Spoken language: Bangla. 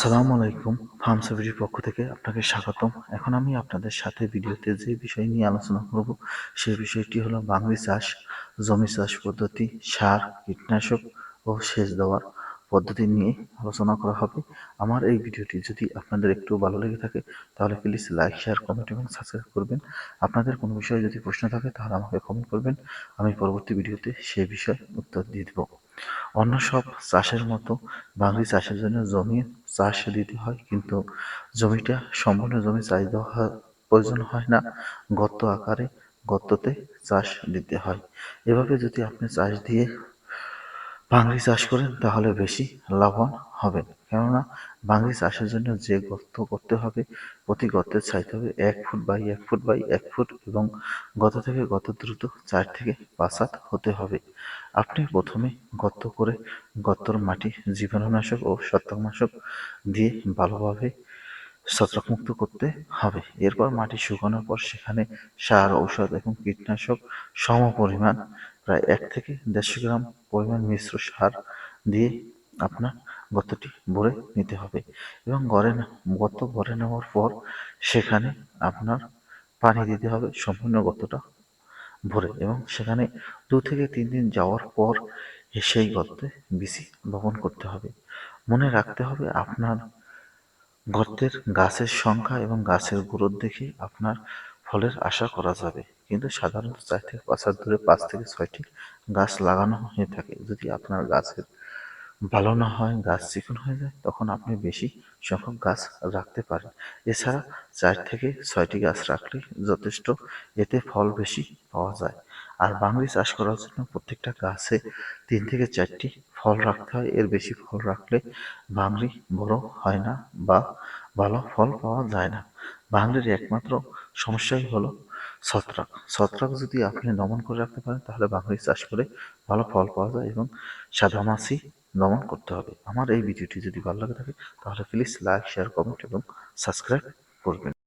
আসসালামু আলাইকুম, ফার্ম পক্ষ থেকে আপনাকে স্বাগতম। এখন আমি আপনাদের সাথে ভিডিওতে যে বিষয় নিয়ে আলোচনা করব সেই বিষয়টি হলো বাংলি চাষ, জমি চাষ পদ্ধতি, সার, কীটনাশক ও সেচ দেওয়ার পদ্ধতি নিয়ে আলোচনা করা হবে। আমার এই ভিডিওটি যদি আপনাদের একটু ভালো লেগে থাকে, তাহলে প্লিজ লাইক শেয়ার কমেন্ট এবং সাবস্ক্রাইব করবেন। আপনাদের কোনো বিষয়ে যদি প্রশ্ন থাকে, তাহলে আমাকে কমেন্ট করবেন। আমি পরবর্তী ভিডিওতে সেই বিষয়ে উত্তর দিয়ে দেব। অন্য সব চাষের মতো বাঙালি চাষের জন্য জমি চাষ দিতে হয়, কিন্তু জমিটা সম্পূর্ণ জমি চাষ দেওয়া প্রয়োজন হয় না। গর্ত আকারে গর্ততে চাষ দিতে হয়। এভাবে যদি আপনি চাষ দিয়ে বাঙালি চাষ করেন, তাহলে বেশি লাভবান হবেন। কেননা বাঙালি চাষের জন্য যে গর্ত করতে হবে, প্রতি গর্তের চাইতে হবে এক ফুট বাই এক ফুট বাই এক ফুট এবং গত থেকে গত দ্রুত চার থেকে পাঁচ হাত হতে হবে। আপনি প্রথমে গর্ত করে গর্তর মাটি জীবাণুনাশক ও ছত্রাকনাশক দিয়ে ভালোভাবে ছত্রাকমুক্ত করতে হবে। এরপর মাটি শুকানোর পর সেখানে সার, ঔষধ এবং কীটনাশক সম পরিমাণ প্রায় এক থেকে দেড়শো গ্রাম পরিমাণ মিশ্র সার দিয়ে আপনার গর্তটি ভরে নিতে হবে এবং গড়ে গর্ত ভরে নেওয়ার পর সেখানে আপনার পানি দিতে হবে, সম্পূর্ণ গর্তটা ভরে এবং সেখানে দু থেকে তিন দিন যাওয়ার পর সেই গর্তে বিচি বপন করতে হবে। মনে রাখতে হবে আপনার গর্তের গাছের সংখ্যা এবং গাছের গ্রোথ দেখে আপনার ফলের আশা করা যাবে। কিন্তু সাধারণত চার থেকে পাঁচ হাত দূরে পাঁচ থেকে ছয়টি গাছ লাগানো হয়ে থাকে। যদি আপনার গাছের ভালো না হয়, গাছ চিকন হয়ে যায়, তখন আপনি বেশি সংখ্যক গাছ রাখতে পারেন। এছাড়া চার থেকে ছয়টি গাছ রাখলে যথেষ্ট এতে ফল বেশি পাওয়া যায়। আর বাঙালি চাষ করার জন্য প্রত্যেকটা গাছে তিন থেকে চারটি ফল রাখতে হয়, এর বেশি ফল রাখলে বাঙালি বড় হয় না বা ভালো ফল পাওয়া যায় না। বাঙালির একমাত্র সমস্যাই হলো ছত্রাক। ছত্রাক যদি আপনি দমন করে রাখতে পারেন, তাহলে বাঙালি চাষ করে ভালো ফল পাওয়া যায় এবং সাদামাছি দমন করতে হবে। আমার এই ভিডিওটি যদি ভালো লাগে থাকে, তাহলে প্লিজ লাইক শেয়ার কমেন্ট এবং সাবস্ক্রাইব করবেন।